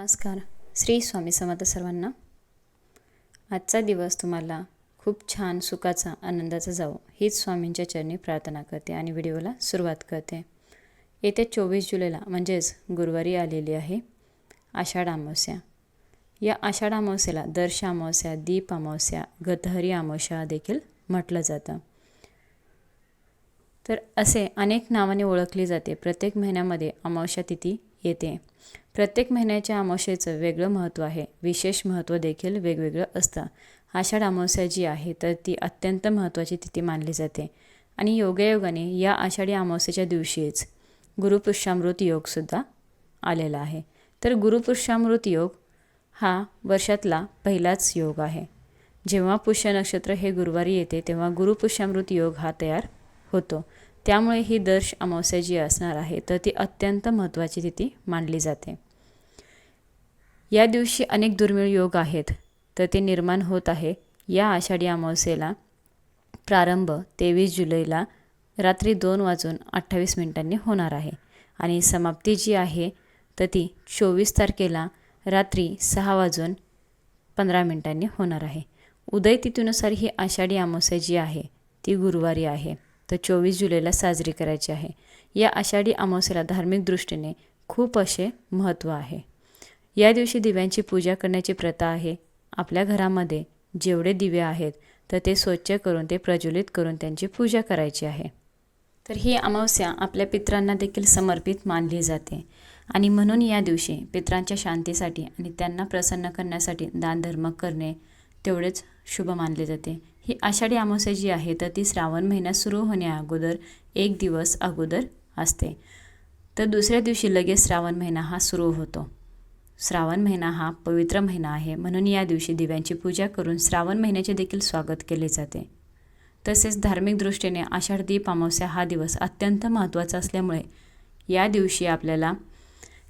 नमस्कार. श्री स्वामी समर्थ सर्वांना आजचा दिवस तुम्हाला खूप छान सुखाचा आनंदाचा जावो हीच स्वामींच्या चरणी प्रार्थना करते आणि व्हिडिओला सुरुवात करते. येत्या चोवीस जुलैला म्हणजेच गुरुवारी आलेली आहे आषाढ अमावस्या. या आषाढ अमावस्याला दर्श अमावस्या दीप अमावस्या गतहरी अमावस्या देखील म्हटलं जातं. तर असे अनेक नावाने ओळखली जाते. प्रत्येक महिन्यामध्ये अमावस्या तिथी येते. प्रत्येक महिन्याच्या अमावस्येचं वेगळं महत्त्व आहे. विशेष महत्त्व देखील वेगवेगळं असतं. आषाढ अमावस्या जी आहे तर ती अत्यंत महत्त्वाची तिथी मानली जाते. आणि योगायोगाने या आषाढी अमावस्येच्या दिवशीच गुरुपुष्यामृत योगसुद्धा आलेला आहे. तर गुरुपुष्यामृत योग हा वर्षातला पहिलाच योग आहे. जेव्हा पुष्य नक्षत्र हे गुरुवारी येते तेव्हा गुरुपुष्यामृत योग हा तयार होतो. त्यामुळे ही दर्श अमावस्या जी असणार आहे तर ती अत्यंत महत्त्वाची तिथी मानली जाते. या दिवशी अनेक दुर्मिळ योग आहेत तर ते निर्माण होत आहे. या आषाढी अमावस्येला प्रारंभ तेवीस जुलैला रात्री दोन वाजून अठ्ठावीस मिनिटांनी होणार आहे आणि समाप्ती जी आहे तर ती चोवीस तारखेला रात्री सहा वाजून पंधरा मिनिटांनी होणार आहे. उदय तिथीनुसार ही आषाढी अमावस्या जी आहे ती गुरुवारी आहे. तर चोवीस जुलैला साजरी करायची आहे. या आषाढी अमावस्येला धार्मिक दृष्टीने खूप असे महत्त्व आहे. या दिवशी दिव्यांची पूजा करण्याची प्रथा आहे. आपल्या घरामध्ये जेवढे दिवे आहेत तर ते स्वच्छ करून ते प्रज्वलित करून त्यांची पूजा करायची आहे. तर ही अमावस्या आपल्या पित्रांना देखील समर्पित मानली जाते. आणि म्हणून या दिवशी पित्रांच्या शांतीसाठी आणि त्यांना प्रसन्न करण्यासाठी दानधर्म करणे तेवढेच शुभ मानले जाते. ही आषाढी अमावस्या जी आहे तर ती श्रावण महिना सुरू होण्या अगोदर एक दिवस अगोदर असते. तर दुसऱ्या दिवशी लगेच श्रावण महिना हा सुरू होतो. श्रावण महिना हा पवित्र महिना आहे म्हणून या दिवशी दिव्यांची पूजा करून श्रावण महिन्याचे देखील स्वागत केले जाते. तसेच धार्मिक दृष्टीने आषाढ दीप अमावस्या हा दिवस अत्यंत महत्त्वाचा असल्यामुळे या दिवशी आपल्याला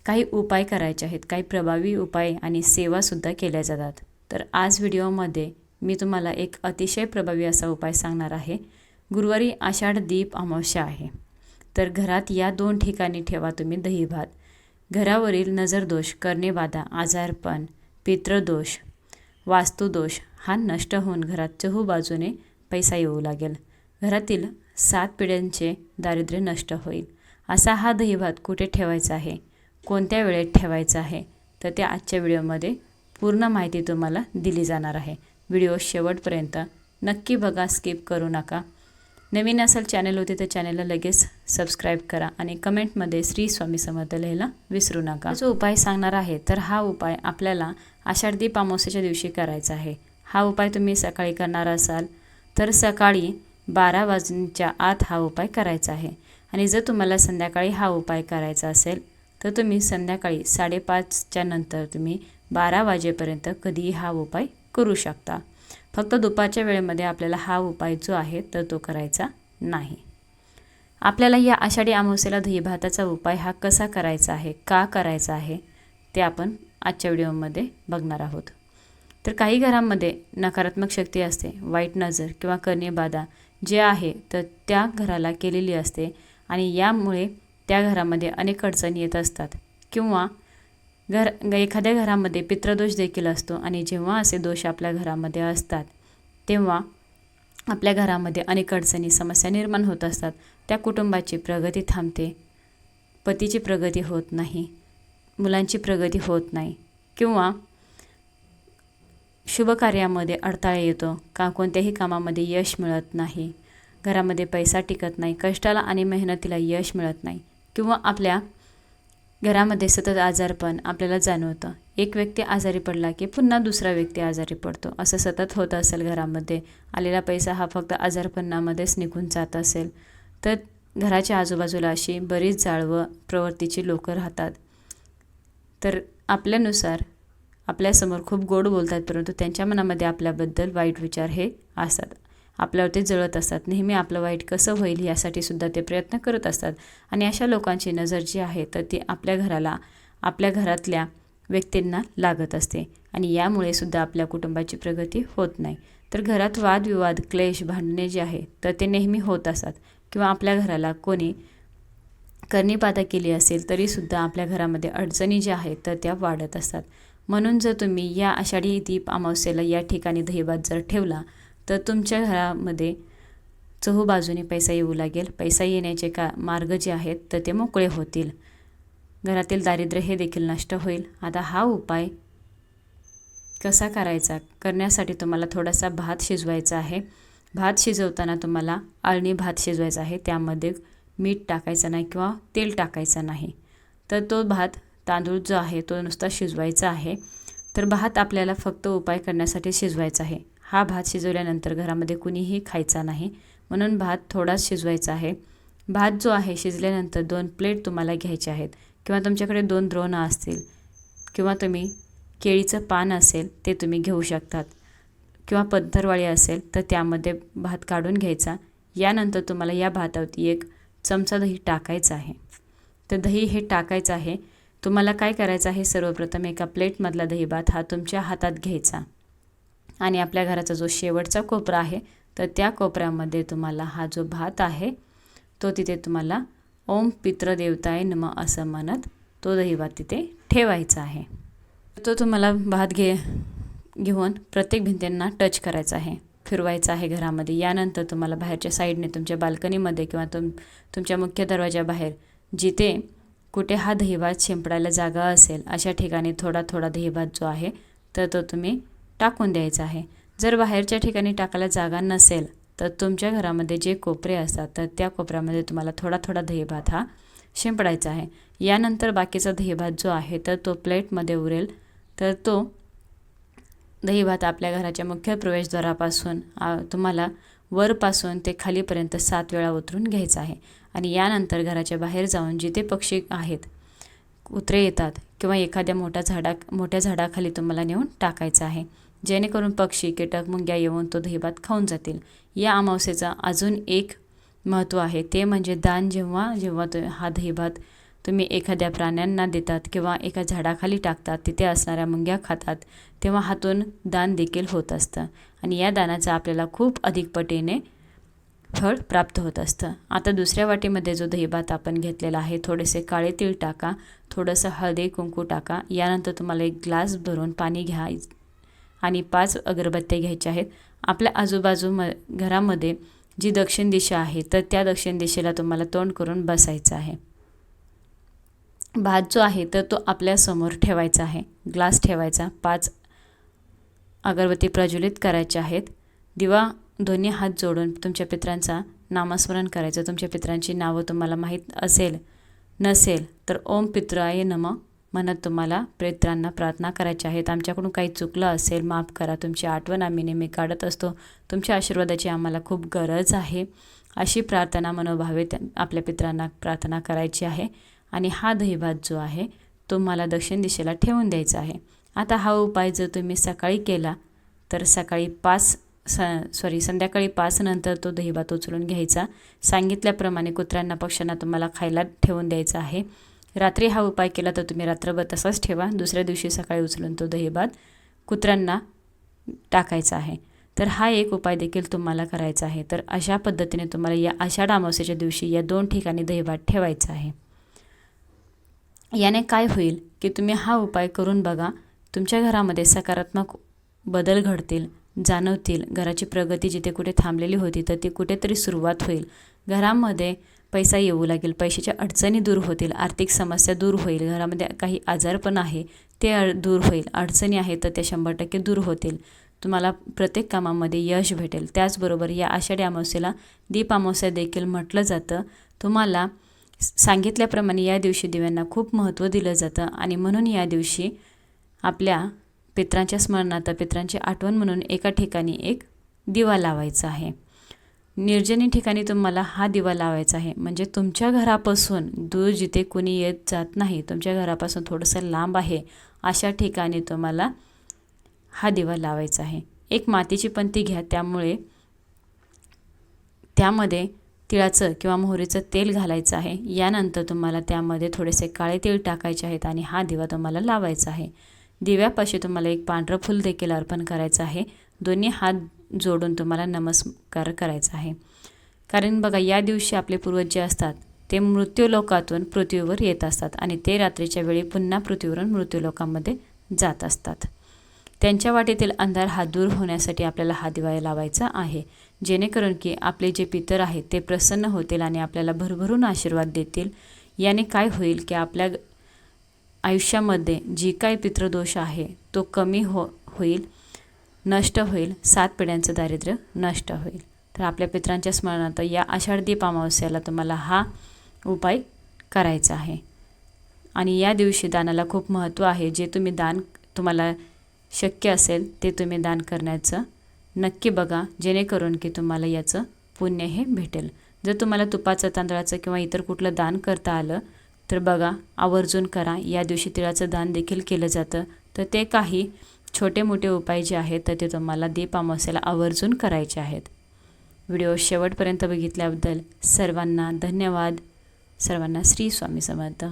काही उपाय करायचे आहेत काही प्रभावी उपाय आणि सेवासुद्धा केल्या जातात. तर आज व्हिडिओमध्ये मी तुम्हाला एक अतिशय प्रभावी असा उपाय सांगणार आहे. गुरुवारी आषाढ दीप अमावस्या आहे. तर घरात या दोन ठिकाणी ठेवा तुम्ही दही भात घरावरील नजरदोष करणेबाधा आजारपण पितृदोष वास्तुदोष हा नष्ट होऊन घरात चहू बाजूने पैसा येऊ लागेल. घरातील सात पिढ्यांचे दारिद्र्य नष्ट होईल. असा हा दहीभात कुठे ठेवायचा आहे? कोणत्या वेळेत ठेवायचा आहे? तर त्या आजच्या व्हिडिओमध्ये पूर्ण माहिती तुम्हाला दिली जाणार आहे. व्हिडिओ शेवटपर्यंत नक्की बघा स्किप करू नका. नवीन असाल चॅनल होते तर चॅनलला लगेच सबस्क्राईब करा आणि कमेंटमध्ये श्री स्वामी समर्थ लिहायला विसरू नका. जो उपाय सांगणार आहे तर हा उपाय आपल्याला आषाढी अमावस्येच्या दिवशी करायचा आहे. हा उपाय तुम्ही सकाळी करणार असाल तर सकाळी बारा वाजण्याच्या आत हा उपाय करायचा आहे. आणि जर तुम्हाला संध्याकाळी हा उपाय करायचा असेल तर तुम्ही संध्याकाळी साडेपाचच्या नंतर तुम्ही बारा वाजेपर्यंत कधीही हा उपाय करू शकता. फक्त दुपारच्या वेळेमध्ये आपल्याला हा उपाय जो आहे तर तो करायचा नाही. आपल्याला या आषाढी अमावस्येला दही भाताचा उपाय हा कसा करायचा आहे का करायचा आहे ते आपण आजच्या व्हिडिओमध्ये बघणार आहोत. तर काही घरांमध्ये नकारात्मक शक्ती असते वाईट नजर किंवा करणेबाधा जे आहे तर त्या घराला केलेली असते आणि यामुळे त्या घरामध्ये अनेक अडचणी येत असतात किंवा घर एखाद्या घरामध्ये पितृदोष देखील असतो आणि जेव्हा असे दोष आपल्या घरामध्ये असतात तेव्हा आपल्या घरामध्ये अनेक अडचणी समस्या निर्माण होत असतात. त्या कुटुंबाची प्रगती थांबते. पतीची प्रगती होत नाही. मुलांची प्रगती होत नाही. किंवा शुभ कार्यामध्ये अडथळा येतो. का कोणत्याही कामामध्ये यश मिळत नाही. घरामध्ये पैसा टिकत नाही. कष्टाला आणि मेहनतीला यश मिळत नाही. किंवा आपल्या घरामध्ये सतत आजारपण आपल्याला जाणवतं. एक व्यक्ती आजारी पडला की पुन्हा दुसरा व्यक्ती आजारी पडतो. असं सतत होत असेल घरामध्ये. आलेला पैसा हा फक्त आजारपणामध्येच निघून जात असेल. तर घराच्या आजूबाजूला अशी बरीच जाळवं प्रवृत्तीची लोकं राहतात. तर आपल्यानुसार आपल्यासमोर खूप गोड बोलतात परंतु त्यांच्या मनामध्ये आपल्याबद्दल वाईट विचार हे असतात. आपल्यावरती जळत असतात. नेहमी आपलं वाईट कसं होईल यासाठी सुद्धा ते प्रयत्न करत असतात. आणि अशा लोकांची नजर जी आहे तर ती आपल्या घराला आपल्या घरातल्या व्यक्तींना लागत असते. आणि यामुळे सुद्धा आपल्या कुटुंबाची प्रगती होत नाही. तर घरात वादविवाद क्लेश भांडणे जे आहे तर ते नेहमी होत असतात. किंवा आपल्या घराला कोणी करणीपाता केली असेल तरीसुद्धा आपल्या घरामध्ये अडचणी ज्या आहेत तर त्या वाढत असतात. म्हणून जर तुम्ही या आषाढी दीप अमावस्येला या ठिकाणी दहीभात जर ठेवला तर तुमच्या घरामध्ये चहू बाजूने पैसा येऊ लागेल. पैसा येण्याचे का मार्ग जे आहेत तर ते मोकळे होतील. घरातील दारिद्र्य हे देखील नष्ट होईल. आता हा उपाय कसा करायचा? करण्यासाठी तुम्हाला थोडासा भात शिजवायचा आहे. भात शिजवताना तुम्हाला आळणी भात शिजवायचा आहे. त्यामध्ये मीठ टाकायचं नाही किंवा तेल टाकायचं नाही. तर तो भात तांदूळ जो आहे तो नुसता शिजवायचा आहे. तर भात आपल्याला फक्त उपाय करण्यासाठी शिजवायचा आहे. हा भात शिजवल्यानंतर घरामध्ये कुणीही खायचा नाही. म्हणून भात थोडाच शिजवायचा आहे. भात जो आहे शिजल्यानंतर दोन प्लेट तुम्हाला घ्यायचे आहेत. किंवा तुमच्याकडे दोन द्रोणं असतील किंवा तुम्ही केळीचं पान असेल ते तुम्ही घेऊ शकतात. किंवा पत्थरवाळी असेल तर त्यामध्ये भात काढून घ्यायचा. यानंतर तुम्हाला या भातावरती एक चमचा दही टाकायचं आहे. तर दही हे टाकायचं आहे. तुम्हाला काय करायचं आहे? सर्वप्रथम एका प्लेटमधला दही भात हा तुमच्या हातात घ्यायचा. आणि आपल्या घराचा जो शेवटचा कोपरा आहे तर त्या कोपऱ्यामध्ये तुम्हाला हा जो भात आहे तो तिथे तुम्हाला ओम पितृदेवताय नम असं म्हणत तो दहीभात तिथे ठेवायचा आहे. तो तुम्हाला भात घे घेऊन प्रत्येक भिंतींना टच करायचा आहे फिरवायचं आहे घरामध्ये. यानंतर तुम्हाला बाहेरच्या साईडने तुमच्या बाल्कनीमध्ये किंवा तुम तुमच्या मुख्य दरवाजाबाहेर जिथे कुठे हा दहीभात शिंपडायला जागा असेल अशा ठिकाणी थोडा थोडा दहीभात जो आहे तर तो तुम्ही टाकून द्यायचा आहे. जर बाहेरच्या ठिकाणी टाकायला जागा नसेल तर तुमच्या घरामध्ये जे कोपरे असतात तर त्या कोपऱ्यामध्ये तुम्हाला थोडा थोडा दहीभात हा शिंपडायचा आहे. यानंतर बाकीचा दहीभात जो आहे तर तो प्लेटमध्ये उरेल. तर तो दहीभात आपल्या घराच्या मुख्य प्रवेशद्वारापासून तुम्हाला वरपासून ते खालीपर्यंत सात वेळा उतरून घ्यायचं आहे. आणि यानंतर घराच्या बाहेर जाऊन जिथे पक्षी आहेत कुत्रे येतात किंवा एखाद्या मोठ्या झाडा मोठ्या झाडाखाली तुम्हाला नेऊन टाकायचं आहे. जेणेकरून पक्षी कीटक मुंग्या येऊन तो दहीभात खाऊन जातील. या अमावस्येचा अजून एक महत्त्व आहे. ते म्हणजे दान जेव्हा जेव्हा तो हा दहीभात तुम्ही एखाद्या प्राण्यांना देतात किंवा एका झाडाखाली टाकतात तिथे असणाऱ्या मुंग्या खातात तेव्हा हातून दान देखील होत असतं. आणि या दानाचं आपल्याला खूप अधिक पटीने फळ प्राप्त होत असतं. आता दुसऱ्या वाटीमध्ये जो दहीभात आपण घेतलेला आहे थोडेसे काळे तीळ टाका थोडंसं हळदी कुंकू टाका. यानंतर तुम्हाला एक ग्लास भरून पाणी घ्या आणि पाच अगरबत्त्या घ्यायच्या आहेत. आपल्या आजूबाजू म घरामध्ये जी दक्षिण दिशा आहे तर त्या दक्षिण दिशेला तुम्हाला तोंड करून बसायचं आहे. भात जो आहे तर तो आपल्यासमोर ठेवायचा आहे. ग्लास ठेवायचा. पाच अगरबत्ती प्रज्वलित करायच्या आहेत. दिवा दोन्ही हात जोडून तुमच्या पित्रांचा नामस्मरण करायचं. तुमच्या पित्रांची नावं तुम्हाला माहीत असेल नसेल तर ओम पित्राय नम. म्हणत तुम्हाला प्रेत्रांना प्रार्थना करायच्या आहेत आमच्याकडून काही चुकलं असेल माफ करा. तुमची आठवण आम्ही नेहमी काढत असतो. तुमच्या आशीर्वादाची आम्हाला खूप गरज आहे. अशी प्रार्थना मनोभावे आपल्या पित्रांना प्रार्थना करायची आहे. आणि हा दहीभात जो आहे तो मला दक्षिण दिशेला ठेवून द्यायचा आहे. आता हा उपाय जर तुम्ही सकाळी केला तर सकाळी पाच स सॉरी संध्याकाळी पाच नंतर तो दहीभात उचलून घ्यायचा. सांगितल्याप्रमाणे कुत्र्यांना पक्ष्यांना तुम्हाला खायला ठेवून द्यायचा आहे. रात्री हा उपाय केला तर तुम्ही रात्रभर तसाच ठेवा. दुसऱ्या दिवशी सकाळी उचलून तो दहीभात कुत्र्यांना टाकायचा आहे. तर हा एक उपाय देखील तुम्हाला करायचा आहे. तर अशा पद्धतीने तुम्हाला या आषाढ अमावस्येच्या दिवशी या दोन ठिकाणी दहीभात ठेवायचा आहे. याने काय होईल की तुम्ही हा उपाय करून बघा. तुमच्या घरामध्ये सकारात्मक बदल घडतील जाणवतील. घराची प्रगती जिथे कुठे थांबलेली होती तर ती कुठेतरी सुरुवात होईल. घरामध्ये पैसा येऊ लागेल पैशाच्या अडचणी दूर होतील आर्थिक समस्या दूर होईल घरामध्ये काही आजार पण आहे ते दूर होईल अडचणी आहेत तर ते शंभर टक्के दूर होतील. तुम्हाला प्रत्येक कामामध्ये यश भेटेल. त्याचबरोबर या आषाढी अमावस्येला दीप अमावस्या देखील म्हटलं जातं. तुम्हाला सांगितल्याप्रमाणे या दिवशी दिव्यांना खूप महत्त्व दिलं जातं आणि म्हणून या दिवशी आपल्या पित्रांच्या स्मरणार्थ पित्रांची आठवण म्हणून एका ठिकाणी एक दिवा लावायचा आहे. निर्जनी ठिकाणी तुम्हाला हा दिवा लावायचा आहे. म्हणजे तुमच्या घरापासून दूर जिथे कुणी येत जात नाही तुमच्या घरापासून थोडंसं लांब आहे अशा ठिकाणी तुम्हाला हा दिवा लावायचा आहे. एक मातीची पंती घ्या त्यामुळे त्यामध्ये तिळाचं किंवा मोहरीचं तेल घालायचं आहे. यानंतर तुम्हाला त्यामध्ये थोडेसे काळे तेल टाकायचे आहेत आणि हा दिवा तुम्हाला लावायचा आहे. दिव्यापाशी तुम्हाला एक पांढरं फूल देखील अर्पण करायचं आहे. दोन्ही हात जोडून तुम्हाला नमस्कार करायचा आहे. कारण बघा या दिवशी आपले पूर्वज जे असतात ते मृत्यूलोकातून पृथ्वीवर येत असतात आणि ते रात्रीच्या वेळी पुन्हा पृथ्वीवरून मृत्यूलोकामध्ये जात असतात. त्यांच्या वाटेतील अंधार हा दूर होण्यासाठी आपल्याला हा दिवाळी लावायचा आहे. जेणेकरून की आपले जे पितर आहेत ते प्रसन्न होतील आणि आपल्याला भरभरून आशीर्वाद देतील. याने काय होईल की आपल्या आयुष्यामध्ये जी काय पितृदोष आहे तो कमी हो होईल. नष्ट होईल. सात पिढ्यांचं दारिद्र्य नष्ट होईल. तर आपल्या पित्रांच्या स्मरणार्थ या आषाढ दीप अमावस्याला तुम्हाला हा उपाय करायचा आहे. आणि या दिवशी दानाला खूप महत्त्व आहे. जे तुम्ही दान तुम्हाला शक्य असेल ते तुम्ही दान करण्याचं नक्की बघा. जेणेकरून की तुम्हाला याचं पुण्य हे भेटेल. जर तुम्हाला तुपाचं तांदळाचं किंवा इतर कुठलं दान करता आलं तर बघा आवर्जून करा. या दिवशी तिळाचं दान देखील केलं जातं. तर ते काही छोटे मोठे उपाय जे आहेत तर ते तुम्हाला दीप अमावस्याला आवर्जून करायचे आहेत. व्हिडिओ शेवटपर्यंत बघितल्याबद्दल सर्वांना धन्यवाद. सर्वांना श्री स्वामी समर्थ.